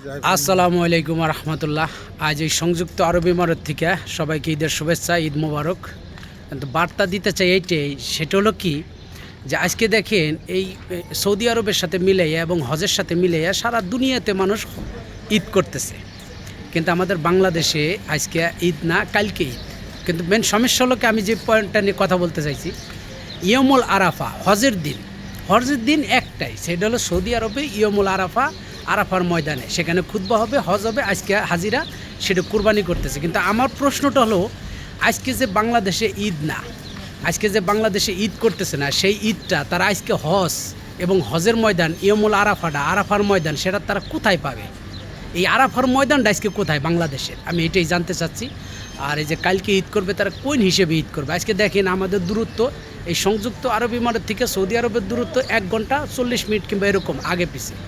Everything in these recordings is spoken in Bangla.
আসসালামু আলাইকুম রহমতুল্লাহ। আজ এই সংযুক্ত আরব ইমারত থেকে সবাইকে ঈদের শুভেচ্ছা, ঈদ মোবারক। কিন্তু বার্তা দিতে চাই এইটাই, সেটা হলো কি, যে আজকে দেখেন এই সৌদি আরবের সাথে মিলাইয়া এবং হজের সাথে মিলাইয়া সারা দুনিয়াতে মানুষ ঈদ করতেছে। কিন্তু আমাদের বাংলাদেশে আজকে ঈদ না, কালকে ঈদ। কিন্তু মেন সমস্যা হলো কি, আমি যে পয়েন্টটা নিয়ে কথা বলতে চাইছি, ইয়মুল আরাফা, হজের দিন। হজের দিন একটাই, সেটা হলো সৌদি আরবে ইয়মুল আরাফা আরাফার ময়দানে। সেখানে খুতবা হবে, হজ হবে, আজকে হাজিরা সেটা কুরবানি করতেছে। কিন্তু আমার প্রশ্নটা হলো, আজকে যে বাংলাদেশে ঈদ না, আজকে যে বাংলাদেশে ঈদ করতেছে না, সেই ঈদটা তারা আজকে হজ এবং হজের ময়দান, ইয়মুল আরাফাটা, আরাফার ময়দান, সেটা তারা কোথায় পাবে? এই আরাফার ময়দানটা আজকে কোথায়? বাংলাদেশের। আমি এটাই জানতে চাচ্ছি। আর এই যে কালকে ঈদ করবে, তারা কোন হিসেবে ঈদ করবে? আজকে দেখেন আমাদের দূরত্ব, এই সংযুক্ত আরব ইমারত থেকে সৌদি আরবের দূরত্ব এক ঘণ্টা চল্লিশ মিনিট কিংবা এরকম, আগে পিছিয়ে।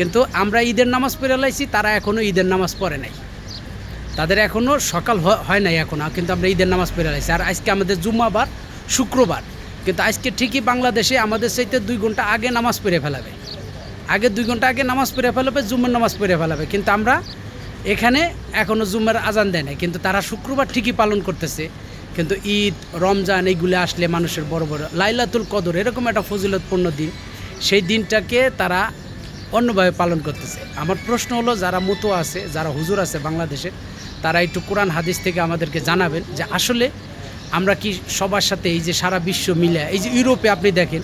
কিন্তু আমরা ঈদের নামাজ পড়ে লাইছি, তারা এখনও ঈদের নামাজ পড়ে নাই। তাদের এখনও সকাল হয় নাই এখনও কিন্তু আমরা ঈদের নামাজ পড়ে লাইছি। আর আজকে আমাদের জুম্মাবার, শুক্রবার। কিন্তু আজকে ঠিকই বাংলাদেশে আমাদের চাইতে দুই ঘণ্টা আগে নামাজ পড়ে ফেলাবে। আগে দুই ঘণ্টা আগে নামাজ পড়ে ফেলাবে, জুম্মের নামাজ পড়ে ফেলাবে। কিন্তু আমরা এখানে এখনও জুম্মের আজান দেয় নাই। কিন্তু তারা শুক্রবার ঠিকই পালন করতেছে। কিন্তু ঈদ, রমজান, এইগুলো আসলে মানুষের বড় বড় লাইলাতুল কদর, এরকম একটা ফজিলতপূর্ণ দিন। সেই দিনটাকে তারা অন্যভাবে পালন করতেছে। আমার প্রশ্ন হলো, যারা মতো আছে, যারা হুজুর আছে বাংলাদেশে, তারা একটু কোরআন হাদিস থেকে আমাদেরকে জানাবেন যে আসলে আমরা কি সবার সাথে এই যে সারা বিশ্ব মিলে, এই যে ইউরোপে আপনি দেখেন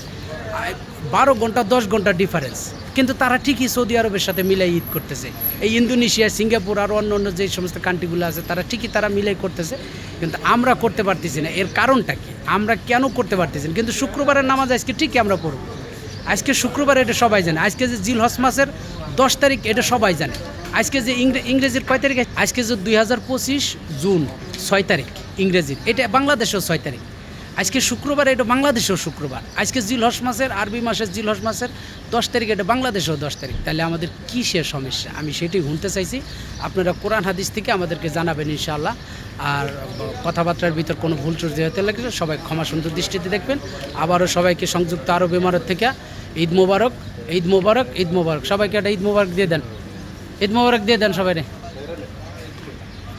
বারো ঘণ্টা, দশ ঘণ্টা ডিফারেন্স কিন্তু তারা ঠিকই সৌদি আরবের সাথে মিলাই ঈদ করতেছে। এই ইন্দোনেশিয়া, সিঙ্গাপুর, আর অন্য অন্য যে সমস্ত কান্ট্রিগুলো আছে, তারা ঠিকই তারা মিলাই করতেছে। কিন্তু আমরা করতে পারতেছি না। এর কারণটা কি? আমরা কেন করতে পারতেছি না? কিন্তু শুক্রবারের নামাজ আজকে ঠিকই আমরা পড়ব। আজকে শুক্রবার এটা সবাই জানে। আজকে যে জিল হস মাসের দশ তারিখ, এটা সবাই জানে। আজকে যে ইংরে- ইংরেজির কয় তারিখ? আজকে যে দুই হাজার পঁচিশ জুন, ছয় তারিখ ইংরেজির। এটা বাংলাদেশের ছয় তারিখ। আজকে শুক্রবার, এটা বাংলাদেশেও শুক্রবার। আজকে জিলহস মাসের, আরবি মাসের জিলহস মাসের দশ তারিখ, এটা বাংলাদেশেও দশ তারিখ। তাহলে আমাদের কী সে সমস্যা? আমি সেটাই শুনতে চাইছি, আপনারা কোরআন হাদিস থেকে আমাদেরকে জানাবেন ইনশাআল্লাহ। আর কথাবার্তার ভিতর কোনো ভুল ত্রুটি হতে লাগলে সবাই ক্ষমা সুন্দর দৃষ্টিতে দেখবেন। আবারও সবাইকে সংযুক্ত আরব ইমারত থেকে ঈদ মোবারক ঈদ মোবারক ঈদ মোবারক। সবাইকে একটা ঈদ মোবারক দিয়ে দেন। ঈদ মোবারক দিয়ে দেন সবাই